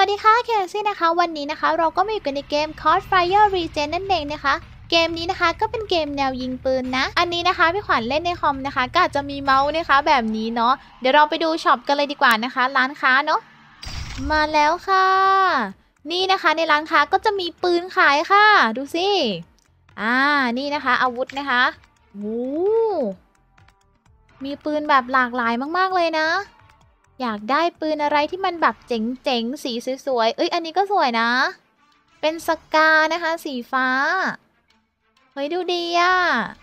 วัสดีค่ะเคซี่นะคะ วันนี้นะคะเราก็มาอยู่กันในเกม Crossfire Regen นั่นเองนะคะ เกมนี้นะคะก็เป็นเกมแนวยิงปืนนะ อันนี้นะคะพี่ขวัญเล่นในคอมนะคะ ก็อาจจะมีเมาส์นะคะ แบบนี้เนาะเดี๋ยวเราไปดูช็อปกันเลยดีกว่านะคะ ร้านค้าเนาะมาแล้วค่ะ นี่นะคะในร้านค้าก็จะมีปืนขายค่ะ ดูสิอ่านี่นะคะ อาวุธนะคะโอ้มีปืนแบบหลากหลายมาก ๆ เลยนะ อยากได้ปืนอะไรที่มันแบบเจ๋งๆ สีสวยๆ เอ้ย อันนี้ก็สวยนะ เป็นสกานะคะ สีฟ้า เฮ้ย ดูดีอะ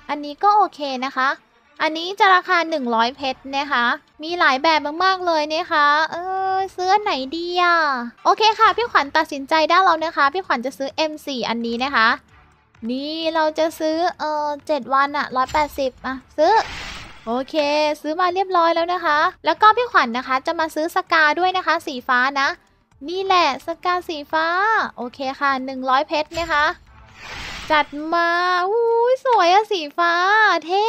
อันนี้ก็โอเคนะคะ อันนี้จะราคา 100 เพชรนะคะ มีหลายแบบมากๆเลยนะคะ เออซื้อไหนดีอะ โอเคค่ะ พี่ขวัญตัดสินใจได้แล้วนะคะ พี่ขวัญจะซื้อ M4 อันนี้นะคะ นี่เราจะซื้อ เออ7วันอะ180อะซื้อ โอเค ซื้อมาเรียบร้อยแล้วนะคะ แล้วก็พี่ขวัญนนะคะ จะมาซื้อสกาด้วยนะคะ สีฟ้านะ นี่แหละสกาสีฟ้า โอเคค่ะ 100 เพชรนะคะ จัดมาอุ้ยสวยอะสีฟ้า เท่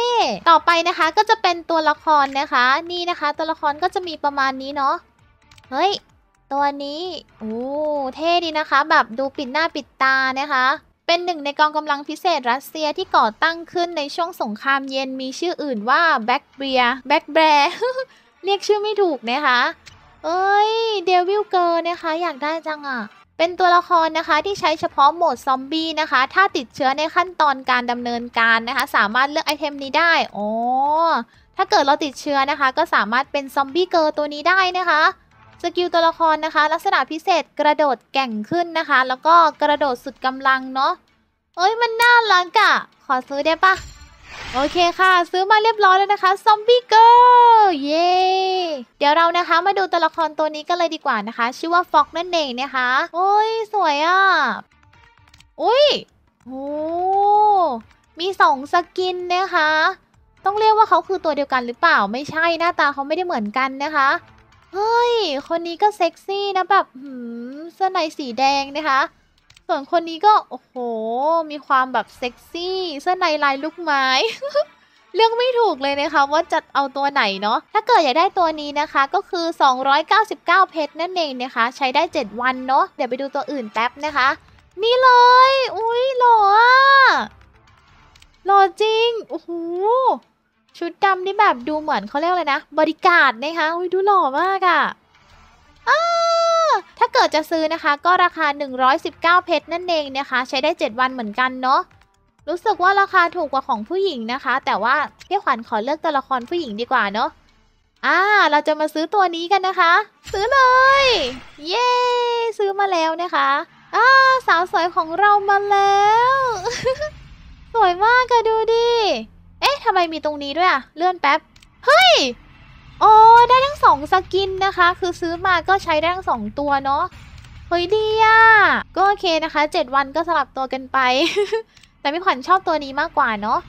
ต่อไปนะคะก็จะเป็นตัวละครนะคะ นี่นะคะ ตัวละครก็จะมีประมาณนี้เนาะเฮ้ยตัวนี้โอ้เท่ดีนะคะ แบบดูปิดหน้าปิดตานะคะ เป็นหนึ่งในกองกำลังพิเศษรัสเซียที่ก่อตั้งขึ้นในช่วงสงครามเย็นมีชื่ออื่นว่าแบ็กเบียแบ็กแบรเรียกชื่อไม่ถูกนะคะ เอ้ยเดวิลเกอร์นะคะ อยากได้จังอะ่ะเป็นตัวละครนะคะที่ใช้เฉพาะโหมดซอมบี้นะคะ ถ้าติดเชื้อในขั้นตอนการดำเนินการนะคะ สามารถเลือกไอเทมนี้ได้อ๋อถ้าเกิดเราติดเชื้อนะคะ ก็สามารถเป็นซอมบี้เกอร์ตัวนี้ได้นะคะ สกิลตัวละครนะคะ ลักษณะพิเศษกระโดดแก่งขึ้นนะคะ แล้วก็กระโดดสุดกำลังเนาะเอ้ยมันน่ารักอะขอซื้อได้ปะโอเคค่ะ ซื้อมาเรียบร้อยแล้วนะคะซอมบี้เกิร์ลเย้เดี๋ยวเรานะคะมาดูตัวละครตัวนี้กันเลยดีกว่านะคะ ชื่อว่าฟ็อกนั่นเองนะคะ โอ้ย สวยอะอุ้ยโอ้มีสองสกินนะคะ ต้องเรียกว่าเขาคือตัวเดียวกันหรือเปล่าไม่ใช่หน้าตาเขาไม่ได้เหมือนกันนะคะ เฮ้ย คนนี้ก็เซ็กซี่นะแบบหืมเสื้อในสีแดงนะคะ ส่วนคนนี้ก็ โอ้โห มีความแบบเซ็กซี่ เสื้อในลายลูกไม้เลือกไม่ถูกเลยนะคะว่าจะเอาตัวไหนเนาะ ถ้าเกิดอยากได้ตัวนี้นะคะ ก็คือ 299 เพชรนั่นเองนะคะ ใช้ได้ 7 วันเนาะ เดี๋ยวไปดูตัวอื่นแป๊บนะคะ นี่เลย อุ้ยหล่อหล่อจริง โอ้โห ชุดดำนี่แบบดูเหมือนเขาเรียกอะไรนะ บริการนะคะอุ้ยดูหล่อมากอะอ้าถ้าเกิดจะซื้อนะคะก็ราคา 119 เพชรนั่นเองนะคะ ใช้ได้ 7 วันเหมือนกันเนาะรู้สึกว่าราคาถูกกว่าของผู้หญิงนะคะ แต่ว่าพี่ขวัญขอเลือกตัวละครผู้หญิงดีกว่าเนาะอ่า เราจะมาซื้อตัวนี้กันนะคะ ซื้อเลย เย้ ซื้อมาแล้วนะคะอ่าสาวสวยของเรามาแล้ว สวยมากอะดูดิ ทำไมมีตรงนี้ด้วยอะเลื่อนแป๊บ เฮ้ย โอ้ได้ทั้งสองสกินนะคะ คือซื้อมาก็ใช้ได้ทั้งสองตัวเนาะ เฮ้ยดีอะก็โอเคนะคะ 7 วันก็สลับตัวกันไป แต่พี่ขวัญชอบตัวนี้มากกว่าเนาะ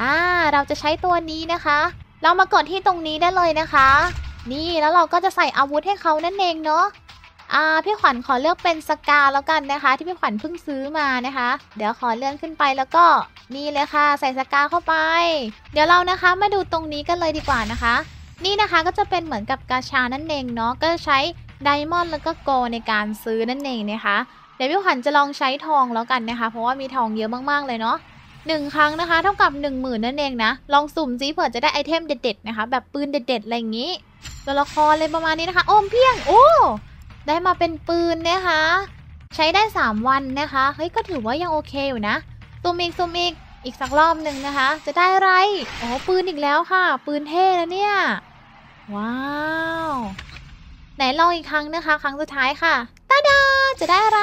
อ่า เราจะใช้ตัวนี้นะคะ เรามากดที่ตรงนี้ได้เลยนะคะ นี่แล้วเราก็จะใส่อาวุธให้เขานั่นเองเนาะ อ่าพี่ขวัญขอเลือกเป็นสกาแล้วกันนะคะ ที่พี่ขวัญเพิ่งซื้อมานะคะ เดี๋ยวขอเลื่อนขึ้นไปแล้วก็นี่เลยค่ะ ใส่สกาเข้าไป เดี๋ยวเรานะคะมาดูตรงนี้กันเลยดีกว่านะคะ นี่นะคะก็จะเป็นเหมือนกับกาชานั่นเองเนาะก็ใช้ไดมอนด์แล้วก็โกในการซื้อนั่นเองนะคะ เดี๋ยวพี่ขวัญจะลองใช้ทองแล้วกันนะคะ เพราะว่ามีทองเยอะมากๆเลยเนาะหนึ่งครั้งนะคะ เท่ากับ 1 0,000 นั่นเองนะ ลองสุ่มซิเผื่อจะได้ไอเทมเด็ดๆนะคะ แบบปืนเด็ดๆ อะไรอย่างนี้ ตัวละครเลยประมาณนี้นะคะ โอมเพียง โอ้ ได้มาเป็นปืนนะคะ ใช้ได้ 3 วันนะคะเฮ้ยก็ถือว่ายังโอเคอยู่นะซูมอีกซูมอีกอีกสักรอบหนึ่งนะคะ จะได้อะไรอ๋อปืนอีกแล้วค่ะ ปืนเท่แล้วเนี่ย ว้าวไหนลองอีกครั้งนะคะ ครั้งสุดท้ายค่ะตาดาจะได้อะไร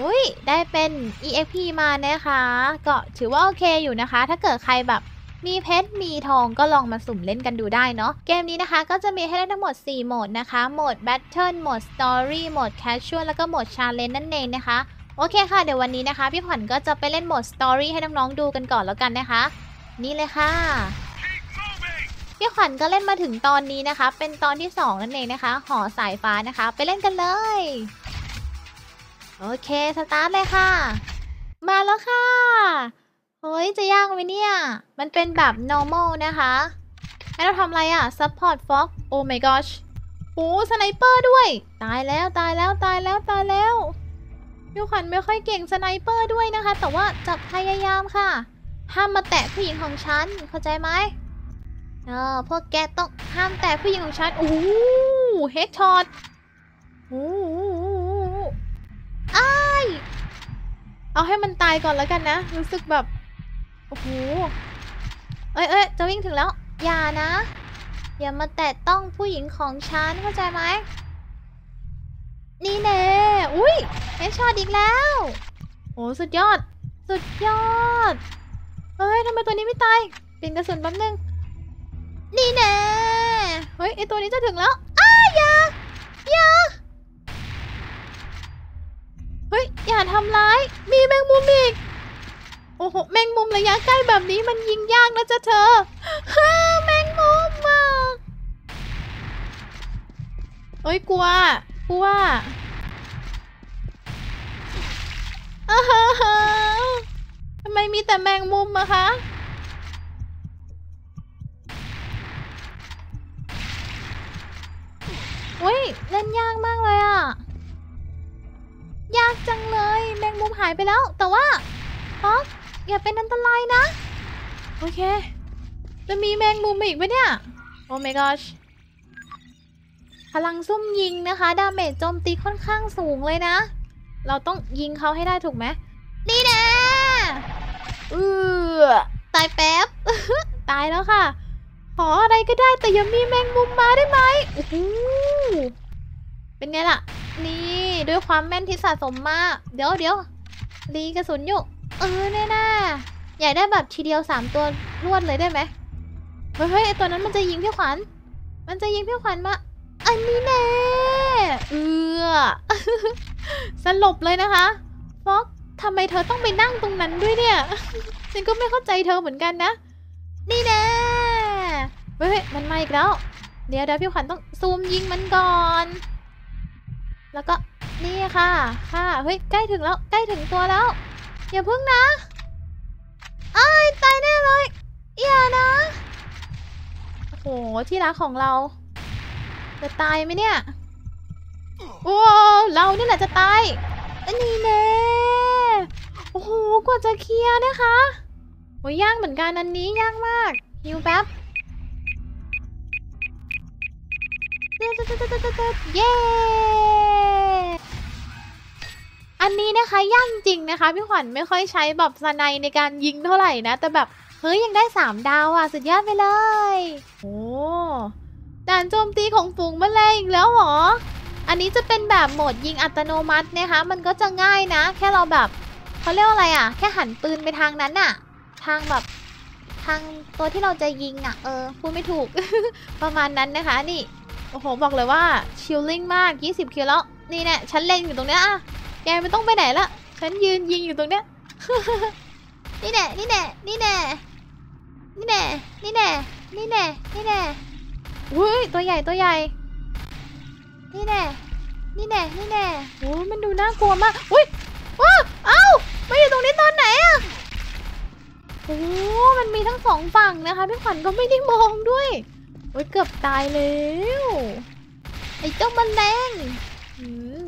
อุ้ยได้เป็น EXP มานะคะ ก็ถือว่าโอเคอยู่นะคะ ถ้าเกิดใครแบบ มีเพชรมีทองก็ลองมาสุ่มเล่นกันดูได้เนาะเกมนี้นะคะก็จะมีให้เล่นทั้งหมด 4 โหมดนะคะ โหมด Battle โหมด Story โหมด Casual แล้วก็โหมด Challenge นั่นเองนะคะโอเคค่ะ เดี๋ยววันนี้นะคะ พี่ขวัญก็จะไปเล่นโหมด Story ให้น้องๆดูกันก่อนแล้วกันนะคะ นี่เลยค่ะพี่ขวัญก็เล่นมาถึงตอนนี้นะคะ เป็นตอนที่ 2 นั่นเองนะคะ หอสายฟ้านะคะ ไปเล่นกันเลย โอเค สตาร์ทเลยค่ะ มาแล้วค่ะ เฮ้ย จะยากไหมเนี่ย มันเป็นแบบ normal นะคะให้เราทำอะไรอะ support fox oh my gosh โอ้สไนเปอร์ด้วย ตายแล้วตายแล้วตายแล้วตายแล้วพี่ขวัญไม่ค่อยเก่งสไนเปอร์ด้วยนะคะ แต่ว่าจะพยายามค่ะ ห้ามมาแตะผู้หญิงของฉัน เข้าใจไหมเออพวกแกต้องห้ามแตะผู้หญิงของฉัน โอ้เฮดช็อตโอ้อ้ายเอาให้มันตายก่อนแล้วกันนะ รู้สึกแบบ โอ้โห เอ้ยเอ้ยจะวิ่งถึงแล้ว อย่านะ อย่ามาแตะต้องผู้หญิงของฉันเข้าใจไหม นี่แน่อุ้ยเฮดช็อตอีกแล้ว โอ้สุดยอด สุดยอด เฮ้ยทำไมตัวนี้ไม่ตาย เปลี่ยนกระสุนแป๊บนึง นี่แน่เฮ้ยไอตัวนี้จะถึงแล้ว อ้าอย่า อย่า เฮ้ย อย่าทำร้าย มีแมงมุมอีก โอ้โหแมงมุมระยะใกล้แบบนี้มันยิงยากนะจ๊ะเธอฮ่าแมงมุมมาเฮ้ยกลัวกลัวทำไมมีแต่แมงมุมอะคะอุ้ยเล่นยากมากเลยอะยากจังเลย แมงมุมหายไปแล้ว แต่ว่าป๊อก อย่าเป็นอันตรายนะ โอเคจะมีแมงมุมอีกไหมเนี่ย โอ้ my gosh พลังซุ่มยิงนะคะ ดาเมจโจมตีค่อนข้างสูงเลยนะ เราต้องยิงเขาให้ได้ถูกไหมนี่แน่เออตายแป๊บ ตายแล้วค่ะ ขออะไรก็ได้แต่อย่ามีแมงมุมมาได้ไหมโอ้โหเป็นไงล่ะ นี่ด้วยความแม่นที่สะสมมา เดี๋ยวเดี๋ยวรีกระสุนอยู่ เออแน่น่าอยากได้แบบทีเดียวสามตัวรวดเลยได้ไหมเฮ้ยไอตัวนั้นมันจะยิงพี่ขวัญ มันจะยิงพี่ขวัญมา อันนี้แน่เออสลบเลยนะคะฟอกทำไมเธอต้องไปนั่งตรงนั้นด้วยเนี่ย ฉันก็ไม่เข้าใจเธอเหมือนกันนะ นี่แน่เฮ้ยมันมาอีกแล้ว เดี๋ยวเดี๋ยวพี่ขวัญต้องซูมยิงมันก่อน แล้วก็นี่ค่ะ ค่ะ เฮ้ย ใกล้ถึงแล้ว ใกล้ถึงตัวแล้ว อย่าพึ่งนะอ้ายตายแน่เลย อย่านะ โอ้โห ที่รักของเรา จะตายไหมเนี่ย โอ้ เรานี่แหละจะตายอันนี้แน่โอ้โห กว่าจะเคลียร์นะคะโอ้ยยากเหมือนกันอันนี้ยากมากฮิวแป๊บเย้ อันนี้นะคะยากจริงนะคะ พี่ขวัญไม่ค่อยใช้แบบสไนในการยิงเท่าไหร่นะ แต่แบบ เฮ้ย ยังได้ 3 ดาวอะ สุดยอดไปเลย โอ้ด่านโจมตีของฝูงแมลงอีกแล้วเหรอ อันนี้จะเป็นแบบโหมดยิงอัตโนมัตินะคะ มันก็จะง่ายนะ แค่เราแบบเขาเรียกว่าอะไรอะ แค่หันปืนไปทางนั้นอะ ทางแบบทางตัวที่เราจะยิงอะ เออพูดไม่ถูก ประมาณนั้นนะคะนี่ โอ้โห บอกเลยว่าชิลลิ่งมาก 20 คิวแล้ว นี่แน่ฉันเล็งอยู่ตรงเนี้ยอะ แกไม่ต้องไปไหนละ ฉันยืนยิงอยู่ตรงเนี้ย นี่แน่ นี่แน่ นี่แน่ นี่แน่ นี่แน่ นี่แน่ นี่แน่อุ้ยตัวใหญ่ ตัวใหญ่ นี่แน่ นี่แน่ นี่แน่โอ้ยมันดูน่ากลัวมาก อุ้ยว้าเอ้ามาอยู่ตรงนี้ตอนไหนอะโอ้ มันมีทั้งสองฝั่งนะคะพี่ขวัญก็ไม่ได้มองด้วยโอ้ยเกือบตายแล้ว ไอ้เจ้ามันแรง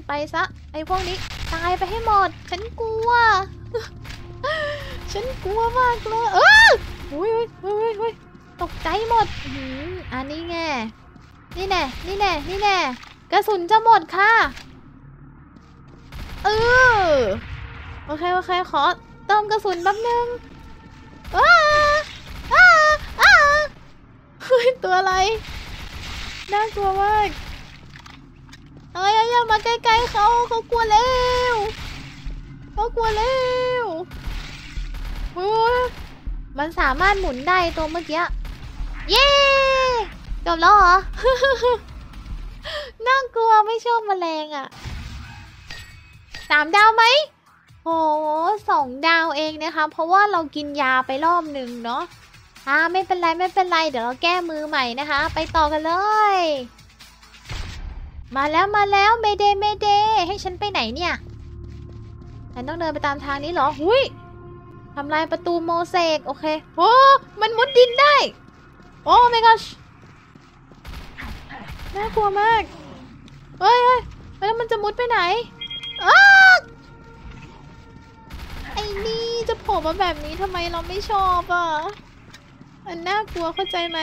ไปซะ ไอ้พวกนี้ ตายไปให้หมด ฉันกลัว ฉันกลัวมากเลยเอออุ้ยอุ้ยอุ้ยอุ้ยตกใจหมดอืมอันนี้ไง นี่แน่ นี่แน่ นี่แน่ กระสุนจะหมดค่ะ เออ โอเค โอเค ขอเติมกระสุนแป๊บนึงว้าอ้าอ้าเฮ้ย ตัวอะไร น่ากลัวมาก เอ้ยอย่ามาใกล้ๆเขาเขากลัวแล้วเขากลัวแล้วโอ้ยมันสามารถหมุนได้ตัวเมื่อกี้ เย้จบแล้วเหรอ น่ากลัวไม่ชอบแมลงอะ่ะสามดาวไหมโหสองดาวเองนะคะ เพราะว่าเรากินยาไปรอบหนึ่งเนาะอ่าไม่เป็นไรไม่เป็นไร เดี๋ยวเราแก้มือใหม่นะคะ ไปต่อกันเลย มาแล้วมาแล้วเมเดเมเดให้ฉันไปไหนเนี่ย ฉันต้องเดินไปตามทางนี้เหรอ หุยทำลายประตูโมเสกโอเค โอ้ มันมุดดินได้ โอ้ my gosh น่ากลัวมาก เฮ้ยเฮ้ยแล้วมันจะมุดไปไหนอ้าไอ้นี่จะโผล่มาแบบนี้ทำไมเราไม่ชอบอะมันน่ากลัวเข้าใจไหม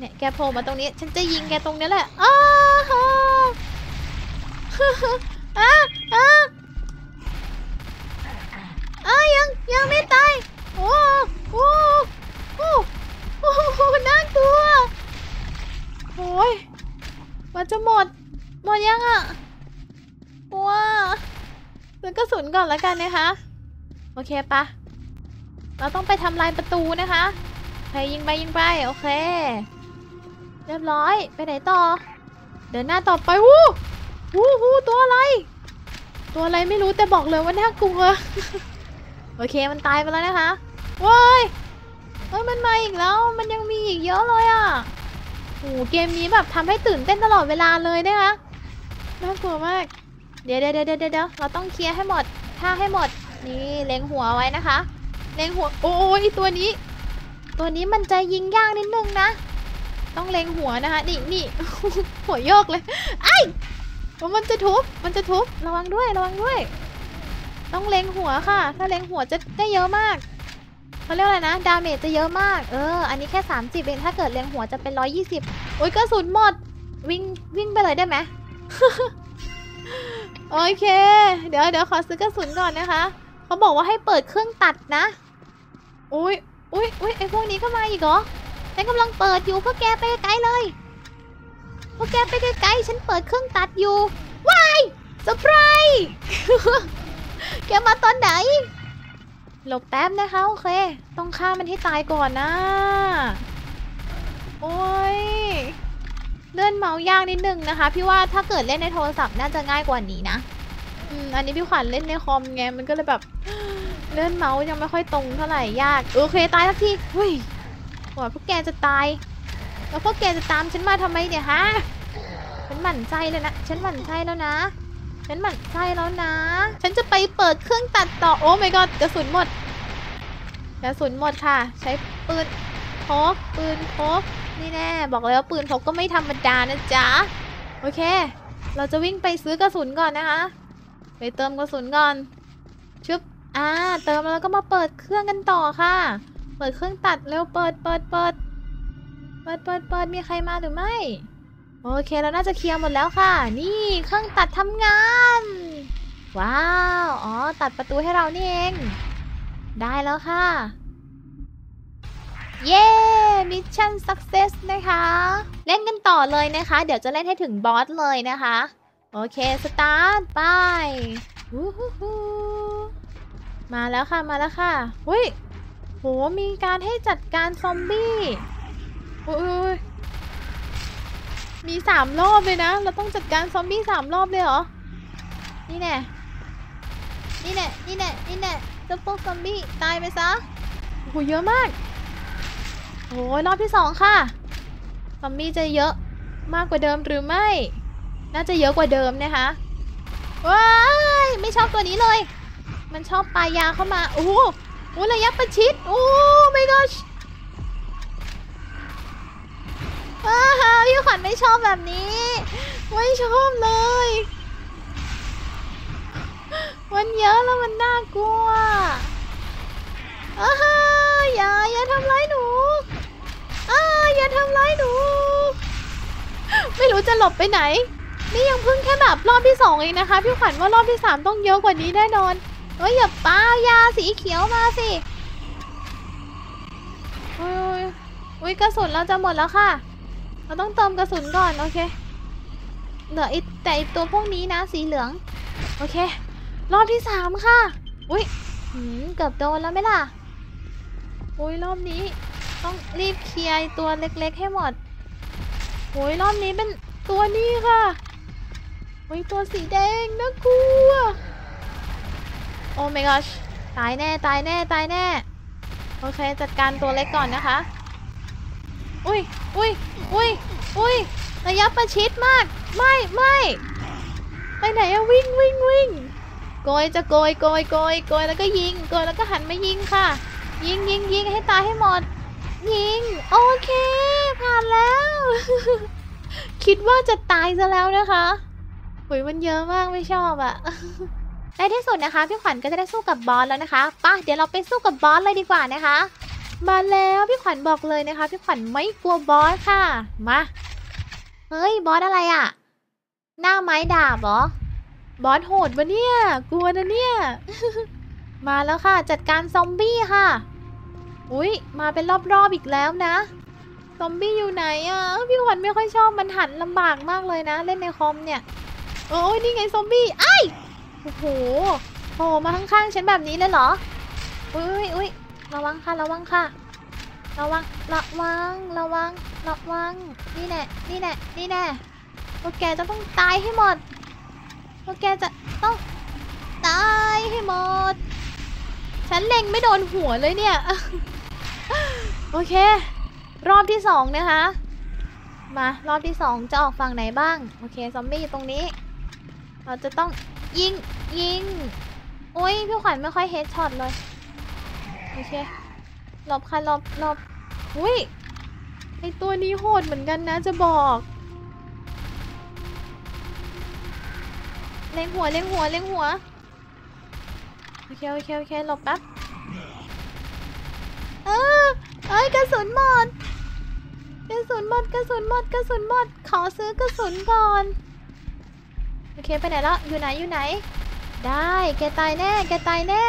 เนี่ยแกโผล่มาตรงนี้ ฉันจะยิงแกตรงนี้แหละอ้าฮ่าอ้าอ้าอ้ายังยังไม่ตายโอ้โอ้โอ้โอ้โหน่ากลัวโอ้ยมันจะหมด หมดยังอะว้าซื้อกระสุนก่อนแล้วกันนะคะโอเคปะเราต้องไปทำลายประตูนะคะใครยิงไปยิงไป โอเค รียบร้อย ไปไหนต่อ เดินหน้าต่อไป วู้วู้วู้ตัวอะไร ตัวอะไรไม่รู้แต่บอกเลยว่าน่ากลัว โอเคมันตายไปแล้วนะคะว้ายเฮ้ยมันมาอีกแล้ว มันยังมีอีกเยอะเลยอะโอ้เกมนี้แบบทำให้ตื่นเต้นตลอดเวลาเลยนะคะน่ากลัวมาก เดี๋ยวเดี๋ยวเดี๋ยวเดี๋ยวเราต้องเคลียร์ให้หมดฆ่าให้หมด นี่เล็งหัวไว้นะคะ เล็งหัว โอ้ยตัวนี้ ตัวนี้มันจะยิงยากนิดนึงนะ ต้องเล็งหัวนะคะ นี่นี่หัวโยกเลยไอ้มันจะทุบ มันจะทุบ ระวังด้วย ระวังด้วย ต้องเล็งหัวค่ะ ถ้าเล็งหัวจะได้เยอะมากเขาเรียกอะไรนะ ดาเมจจะเยอะมาก เออ อันนี้แค่ 30เอง ถ้าเกิดเล็งหัวจะเป็น 120โอ้ยกระสุนหมด วิ่ง วิ่งไปเลยได้ไหมโอเค เดี๋ยวเดี๋ยวขอซื้อกระสุนก่อนนะคะ เขาบอกว่าให้เปิดเครื่องตัดนะ อุ้ยอุ้ยอุ้ยไอพวกนี้ก็มาอีกเหรอ ฉันกำลังเปิดอยู่พวกแกไปไกลเลยพวกแกไปไกลๆฉันเปิดเครื่องตัดอยู่ว้ายเซอร์ไพรส์แกมาตอนไหน หลบแป๊บนะคะโอเค ต้องฆ่ามันให้ตายก่อนนะ โอ้ยเลื่อนเมาส์ยากนิดนึงนะคะ พี่ว่าถ้าเกิดเล่นในโทรศัพท์น่าจะง่ายกว่านี้นะอืมอันนี้พี่ขวัญเล่นในคอมไงมันก็เลยแบบเลื่อนเมาส์ยังไม่ค่อยตรงเท่าไหร่ยาก โอเคตายสักทีเฮ้ย กว่าพวกแกจะตาย แล้วพวกแกจะตามฉันมาทำไมเนี่ยฮะ ฉันหมั่นใจเลยนะฉันหมั่นใจแล้วนะ ฉันหมั่นใจแล้วนะ ฉันจะไปเปิดเครื่องตัดต่อ โอ้ my god กระสุนหมด กระสุนหมดค่ะ ใช้ปืนพกปืนพกนี่แน่ บอกเลยว่าปืนพกก็ไม่ธรรมดานะจ๊ะ โอเค เราจะวิ่งไปซื้อกระสุนก่อนนะคะ ไปเติมกระสุนก่อน ชึบ อ่า เติมแล้วก็มาเปิดเครื่องกันต่อค่ะ เปิดเครื่องตัดเร็วเปิดเปิดเปิดเปิดเปิดเปิดมีใครมาหรือไม่ โอเคเราน่าจะเคลียร์หมดแล้วค่ะ นี่เครื่องตัดทำงาน ว้าว อ๋อ ตัดประตูให้เรานี่เอง ได้แล้วค่ะ เย้มิชชั่นสักเซสนะคะ เล่นกันต่อเลยนะคะ เดี๋ยวจะเล่นให้ถึงบอสเลยนะคะ โอเค สตาร์ทไปมาแล้วค่ะ มาแล้วค่ะ หุย โห มีการให้จัดการซอมบี้โอ้ยมีสามรอบเลยนะ เราต้องจัดการซอมบี้สามรอบเลยเหรอ นี่แน่นี่แน่นี่แน่นี่แน่เจ้าพวกซอมบี้ตายไปซะโอ้โหเยอะมากโอ้ยรอบที่สองค่ะ ซอมบี้จะเยอะมากกว่าเดิมหรือไม่ น่าจะเยอะกว่าเดิมนะคะว้ายไม่ชอบตัวนี้เลย มันชอบปลายาเข้ามา โอ้ โอ้ระยะประชิด โอ้ my gosh อ้าพี่ขวัญไม่ชอบแบบนี้ ไม่ชอบเลย มันเยอะแล้วมันน่ากลัวอ้าอย่าอย่าทำร้ายหนูอ้าอย่าทำร้ายหนู ไม่รู้จะหลบไปไหน นี่ยังเพิ่งแค่แบบรอบที่สองเองนะคะ พี่ขวัญว่ารอบที่สามต้องเยอะกว่านี้แน่นอน เฮ้ยอย่าป้ายาสีเขียวมาสิโอ้ยโอ้ยกระสุนเราจะหมดแล้วค่ะ เราต้องเติมกระสุนก่อนโอเค เหลือไอ้แต่อ้ตัวพวกนี้นะสีเหลือง โอเค รอบที่สามค่ะ อุ้ยเกือบโดนแล้วไหมล่ะ อุ้ยรอบนี้ ต้องรีบเคลียร์ตัวเล็กๆให้หมดโอ้ยรอบนี้เป็นตัวนี้ค่ะโอ้ยตัวสีแดงน่ากลัว โอ้ my gosh ตายแน่ตายแน่ตายแน่ โอเค จัดการตัวเล็กก่อนนะคะ อุ้ยอุ้ยอุ้ยอุ้ยระยะประชิดมาก ไม่ไม่ไปไหนอะวิ่งวิ่งวิ่งโกยจะโกยโกยโกยโกยแล้วก็ยิงโกยแล้วก็หันมายิงค่ะ ยิงยิงยิงให้ตายให้หมด ยิง โอเคผ่านแล้ว คิดว่าจะตายซะแล้วนะคะหุยมันเยอะมากไม่ชอบอะ ในที่สุดนะคะพี่ขวัญก็จะได้สู้กับบอสแล้วนะคะป่ะเดี๋ยวเราไปสู้กับบอสเลยดีกว่านะคะ มาแล้วพี่ขวัญบอกเลยนะคะ พี่ขวัญไม่กลัวบอสค่ะ มา เฮ้ยบอสอะไรอะหน้าไม้ดาบเหรอบอสโหดปะเนี่ยกลัวนะเนี่ย มาแล้วค่ะ จัดการซอมบี้ค่ะ อุ้ยมาเป็นรอบๆอีกแล้วนะ ซอมบี้อยู่ไหนอะพี่ขวัญไม่ค่อยชอบมันหันลำบากมากเลยนะ เล่นในคอมเนี่ย โอ้ยนี่ไงซอมบี้ไอ้ โอ้โหโผล่มาข้างๆฉันแบบนี้เลยเหรอ อุ้ยอุ้ยระวังค่ะ ระวังค่ะ ระวัง ระวัง ระวัง ระวัง นี่แน่ นี่แน่ นี่แน่พวกแกจะต้องตายให้หมดพวกแกจะต้องตายให้หมด ฉันเล็งไม่โดนหัวเลยเนี่ย โอเค รอบที่สองนะคะ มารอบที่สองจะออกฝั่งไหนบ้าง โอเค ซอมบี้อยู่ตรงนี้ เราจะต้อง ยิง ยิง โอ้ยพี่ขวัญไม่ค่อยเฮดช็อตเลย โอเคหลบค่ะหลบหลบอุ้ยไอตัวนี้โหดเหมือนกันนะจะบอก เล็งหัวเล็งหัวเล็งหัว โอเคโอเคโอเคหลบแป๊บ เออเอ้ยกระสุนหมดกระสุนหมดกระสุนหมดกระสุนหมดขอซื้อกระสุนก่อน อเคไปไหนแล้วอยู่ไหนอยู่ไหน ได้แกตายแน่แกตายแน่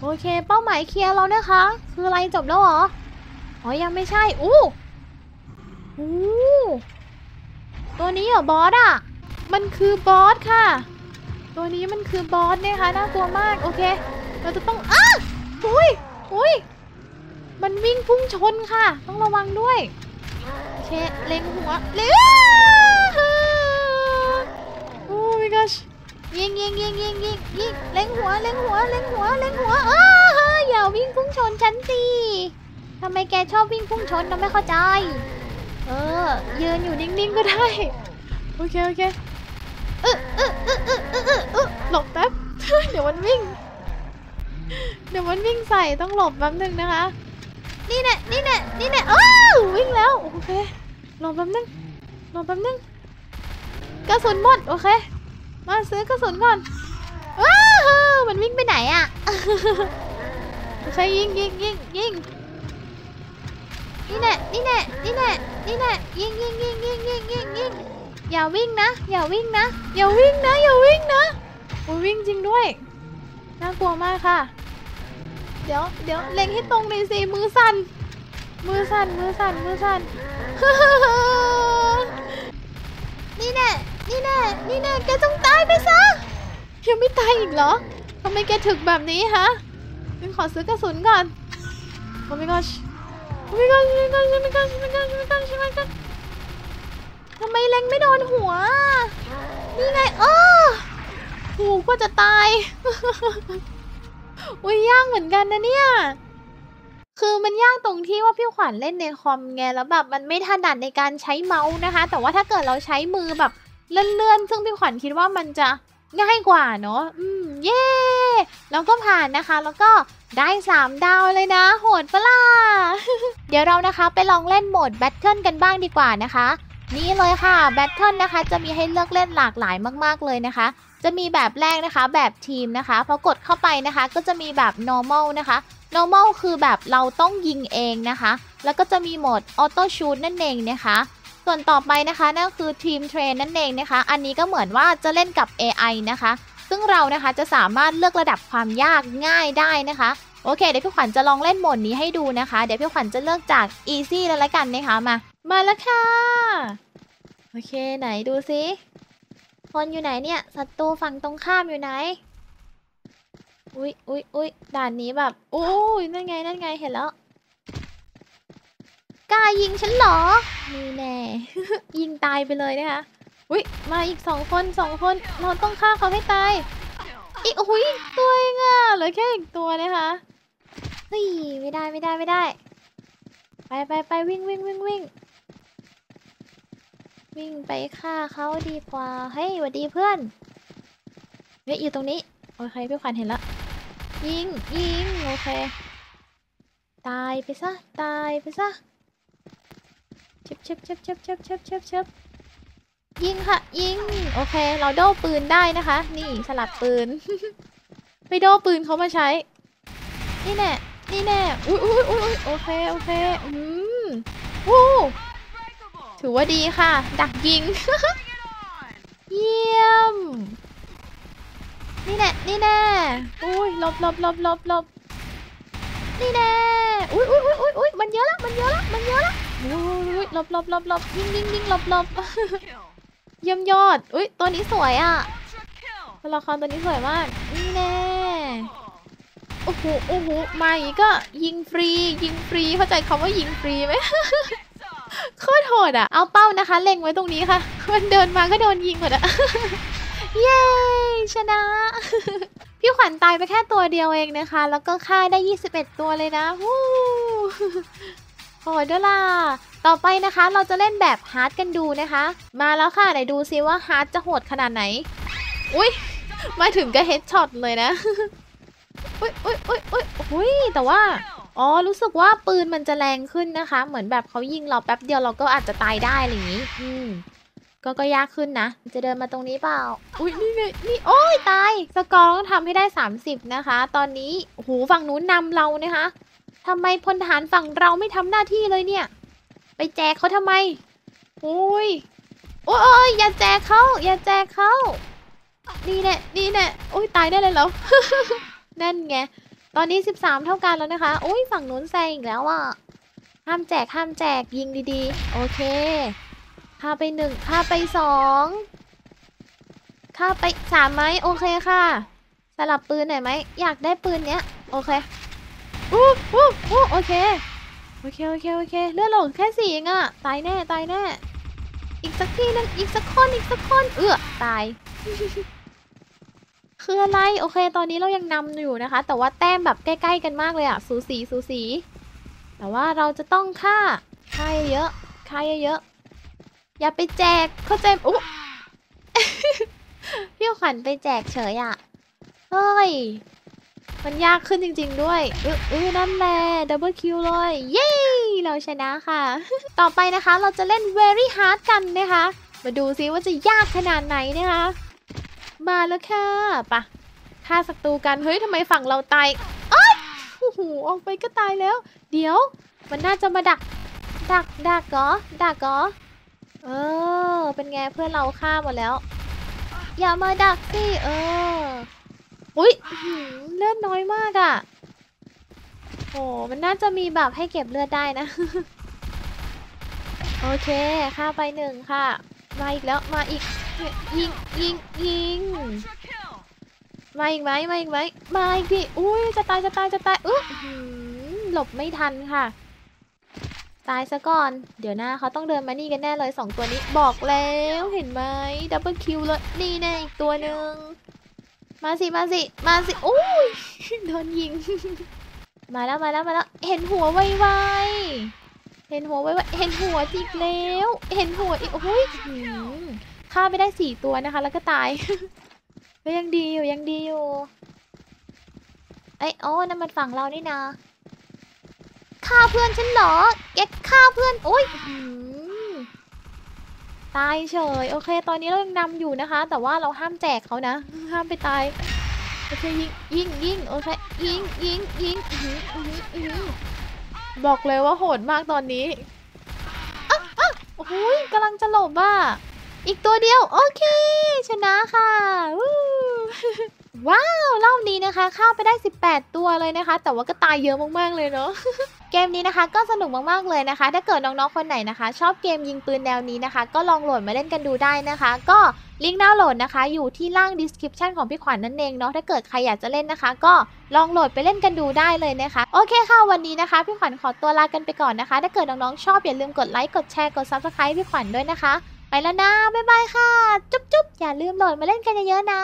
โอเค เป้าหมายเคลียร์แล้วนะคะ คืออะไรจบแล้วเหรออ๋อยังไม่ใช่อู้อู้ตัวนี้เหรอบอสอะ มันคือบอสค่ะ ตัวนี้มันคือบอสนะคะน่ากลัวมากโอเค เราจะต้องอ้าอุ้ยอุ้ยมันวิ่งพุ่งชนค่ะ ต้องระวังด้วย โอเคเล็งหัวเล็งโอ้ my gosh ยิงยิงยิงยิงยิงยิงเล็งหัวเล็งหัวเล็งหัวเล็งหัวอ้าอย่าวิ่งพุ่งชนฉันสิทำไมแกชอบวิ่งพุ่งชนเราไม่เข้าใจ เออ ยืนอยู่นิ่งๆก็ได้ โอเคโอเคเออเออเออเออเออเออหลบแป๊บ เดี๋ยวมันวิ่ง เดี๋ยวมันวิ่งใส่ต้องหลบแป๊บนึงนะคะ นี่แน่นี่แน่นี่แน่อ้าววิ่งแล้ว โอเค หลบแป๊บนึง หลบแป๊บนึง กระสุนหมด โอเค มาซื้อกระสุนก่อนว้าวมันวิ่งไปไหนอะโอเคยิงยิงยิงยิงนี่แน่นี่แน่นี่แน่นี่แน่ยิงยิงยิงยิงยิงยิงยิงอย่าวิ่งนะ อย่าวิ่งนะ อย่าวิ่งนะ อย่าวิ่งนะโอ้วิ่งจริงด้วย น่ากลัวมากค่ะ เดี๋ยวเดี๋ยวเล็งให้ตรงหน่อยสิมือสั่น มือสั่น มือสั่น มือสั่น นี่แน่ นี่แน่ นี่แน่ แกจงตายไปซะ ยังไม่ตายอีกเหรอ ทำไมแกถึกแบบนี้ฮะฉันขอซื้อกระสุนก่อน โอ้ my gosh โอ้ my gosh โอ้ my gosh โอ้ my gosh โอ้ my gosh โอ้ my gosh โอ้ my gosh ทำไมเล็งไม่โดนหัว นี่ไงเออโหูก็จะตาย อุ้ยยากเหมือนกันนะเนี่ย คือมันยากตรงที่ว่าพี่ขวัญเล่นในคอมไงแล้วแบบมันไม่ถนัดในการใช้เมาส์นะคะ แต่ว่าถ้าเกิดเราใช้มือแบบ เลื่อนๆ ซึ่งพี่ขวัญคิดว่ามันจะง่ายกว่าเนาะอืม เย่แล้วก็ผ่านนะคะ แล้วก็ได้ 3 ดาวเลยนะ โหดปะล่ะ เดี๋ยวเรานะคะไปลองเล่นโหมดแบทเทิลกันบ้างดีกว่านะคะ นี่เลยค่ะแบทเทิลนะคะ จะมีให้เลือกเล่นหลากหลายมากๆเลยนะคะ จะมีแบบแรกนะคะ แบบทีมนะคะ พอกดเข้าไปนะคะ ก็จะมีแบบ normal นะคะ normal คือแบบเราต้องยิงเองนะคะ แล้วก็จะมีโหมด auto shoot นั่นเองนะคะ ส่วนต่อไปนะคะนั่นคือทีมเทรนนั่นเองนะคะ อันนี้ก็เหมือนว่าจะเล่นกับ AI นะคะ ซึ่งเรานะคะจะสามารถเลือกระดับความยากง่ายได้นะคะโอเค เดี๋ยวพี่ขวัญจะลองเล่นโหมดนี้ให้ดูนะคะ เดี๋ยวพี่ขวัญจะเลือกจาก easy แล้วละกันนะคะมา มาแล้วค่ะ โอเค ไหนดูซิ คนอยู่ไหนเนี่ยศัตรูฝั่งตรงข้ามอยู่ไหน อุ๊ยอุ๊ยอุ๊ยด่านนี้แบบโอ้ยนั่นไงนั่นไงเห็นแล้ว กล้ายิงฉันเหรอ นี่แน่ ยิงตายไปเลยนะคะอุ๊ยมาอีกสองคนสองคน เราต้องฆ่าเขาให้ตาย อีกอุ๊ยตัวเองอะเหลือแค่อีกตัวนะคะเฮ้ยไม่ได้ไม่ได้ไม่ได้ ไปไปไปวิ่งวิ่งวิ่งวิ่งวิ่งไปฆ่าเขาดีกว่า เฮ้ยสวัสดีเพื่อน เฮ้ยอยู่ตรงนี้ โอเคพี่ขวัญเห็นแล้ว ยิงยิงโอเค ตายไปซะ ตายไปซะ เชฟเช็บเช็บเช็บเช็บเช็บเช็บยิงค่ะ ยิง โอเค เราโด้ปืนได้นะคะ นี่สลับปืน ไปโด้ปืนเขามาใช้ นี่แน่นี่แน่อุ้ยอุ้ยอุ้ยโอเค โอเค อืมวู้ถือว่าดีค่ะ ดักยิง เยี่ยม นี่แน่นี่แน่อุ้ยลบลบลบลบลบนี่แน่อุ้ยอุ้ยอุ้ยอุ้ยมันเยอะละมันเยอะละมันเยอะละ อุ้ยอุ้ยหลบหลบหลบหลบยิงยิงยิงหลบหลบเยี่ยมยอด อุ้ยตัวนี้สวยอะตัวละครตัวนี้สวยมาก นี่แน่ โอ้โห โอ้โห มาอย่างนี้ก็ยิงฟรี ยิงฟรี เข้าใจคำว่ายิงฟรีไหมโคตรโหดอะ เอาเป้านะคะ เล็งไว้ตรงนี้ค่ะ มันเดินมาก็โดนยิงหมดอะ เย้ ชนะ พี่ขวัญตายไปแค่ตัวเดียวเองนะคะ แล้วก็ฆ่าได้ 21 ตัวเลยนะวู้ โหดด้วยล่ะ ต่อไปนะคะเราจะเล่นแบบฮาร์ดกันดูนะคะ มาแล้วค่ะไหนดูซิว่าฮาร์ดจะโหดขนาดไหน อุ้ยมาถึงก็เฮดช็อตเลยนะ อุ้ยอุ้ยอุ้ยอุ้ยอุ้ยแต่ว่า อ๋อ รู้สึกว่าปืนมันจะแรงขึ้นนะคะ เหมือนแบบเขายิงเราแป๊บเดียวเราก็อาจจะตายได้อะไรอย่างนี้ อืมก็ก็ยากขึ้นนะ จะเดินมาตรงนี้เปล่า อุ้ยนี่ไงนี่โอ้ยตาย สกอร์ต้องทำให้ได้ 30 นะคะ ตอนนี้โอ้โหฝั่งนู้นนำเรานะคะ ทำไมพลทหารฝั่งเราไม่ทำหน้าที่เลยเนี่ย ไปแจกเขาทำไมโอ้ยโอ้ยอยอย่าแจกเขาอย่าแจกเขานี่แน่นี่แน่โอ้ยตายได้เลยเหรอนั่นไงตอนนี้ 13 เท่ากันแล้วนะคะโอ้ยฝั่งนู้นแซงอีกแล้วอะห้ามแจกห้ามแจกยิงดีๆ โอเคพาไปหนึ่งพาไปสองข้าไปสามไหมโอเคค่ะ สลับปืนหน่อยไหมอยากได้ปืนเนี้ย โอเค อู้อู้อู้โอเค โอเค โอเค โอเค เลือดหลงแค่สี่เองอะตายแน่ ตายแน่ อีกสักทีนึงอีกสักคน อีกสักคน เอือตาย คืออะไร โอเค ตอนนี้เรายังนำอยู่นะคะ แต่ว่าแต้มแบบใกล้ ๆ กันมากเลยอะสูสีสูสี แต่ว่าเราจะต้องฆ่าฆ่าเยอะฆ่าเยอะ อย่าไปแจก เข้าใจอุ๊พี่ขวัญไปแจกเฉยอะเฮ้ย มันยากขึ้นจริง ๆ ด้วยเออเออนั่นแหละดับเบิลคิวเลย เย้ เราชนะค่ะ ต่อไปนะคะเราจะเล่น very hard กันนะคะ มาดูซิว่าจะยากขนาดไหนนะคะ มาแล้วค่ะปะฆ่าศัตรูกัน เฮ้ยทำไมฝั่งเราตายเอ้ยโอ้โหออกไปก็ตายแล้ว เดี๋ยว มันน่าจะมาดัก ดัก ดักเหรอดักเหรอเออ เป็นไงเพื่อนเราฆ่าหมดแล้ว อย่ามาดักสิเออ อุ้ยเลือดน้อยมากอะ่ะโอ้มันน่าจะมีแบบให้เก็บเลือดได้นะ โอเคฆ่าไปหนึ่งค่ะ มาอีกแล้วมาอีก ยิงยิงยิง มาอีกไหมมาอีกไหมมาอีกดิอุ้ยจะตายจะตายจะตายอุ๊ยอื้อหือหลบไม่ทันค่ะ ตายซะก่อน เดี๋ยวนะเขาต้องเดินมานี่กันแน่เลยสองตัวนี้บอกแล้วเห็นไหมดับเบิลคิวเลยนี่แน่อีกตัวหนึ่ง มาสิ มาสิ มาสิโอ้ยโดนยิง มาแล้วมาแล้วมาแล้วเห็นหัวไวๆเห็นหัวไวๆเห็นหัวอีกแล้ว เห็นหัวอีกโอ้ยอื้อหือฆ่าไปได้สี่ตัวนะคะ แล้วก็ตายก็ยังดีอยู่ยังดีอยู่เอ้โอ้นั่นมันฝั่งเรานี่นาฆ่าเพื่อนฉันเหรอแกฆ่าเพื่อนโอ้ย ตายเฉย โอเค ตอนนี้เรายังนำอยู่นะคะ แต่ว่าเราห้ามแจกเขานะ ห้ามไปตายโอเคยิงยิงยิงโอเคยิงยิงยิงอื้ออื้ออื้อบอกเลยว่าโหดมากตอนนี้อะอะโอ้โหยกำลังจะหลบอะอีกตัวเดียว โอเค ชนะค่ะ ว้าวรอบนี้นะคะเข้าไปได้ 18 ตัวเลยนะคะ แต่ว่าก็ตายเยอะมากๆเลยเนาะเกมนี้นะคะก็สนุกมากๆเลยนะคะ ถ้าเกิดน้องๆคนไหนนะคะ ชอบเกมยิงปืนแนวนี้นะคะ ก็ลองโหลดมาเล่นกันดูได้นะคะ ก็ลิงก์ดาวน์โหลดนะคะ อยู่ที่ล่าง description ของพี่ขวัญนนั่นเองเนาะถ้าเกิดใครอยากจะเล่นนะคะ ก็ลองโหลดไปเล่นกันดูได้เลยนะคะ โอเคค่ะวันนี้นะคะ พี่ขวัญขอตัวลากันไปก่อนนะคะ ถ้าเกิดน้องๆชอบอย่าลืมกดไลค์กดแชร์กด subscribe พี่ขวัญด้วยนะคะ ไปแล้วนะบ๊ายบายค่ะ จุ๊บๆอย่าลืมโหลดมาเล่นกันเยอะๆนะ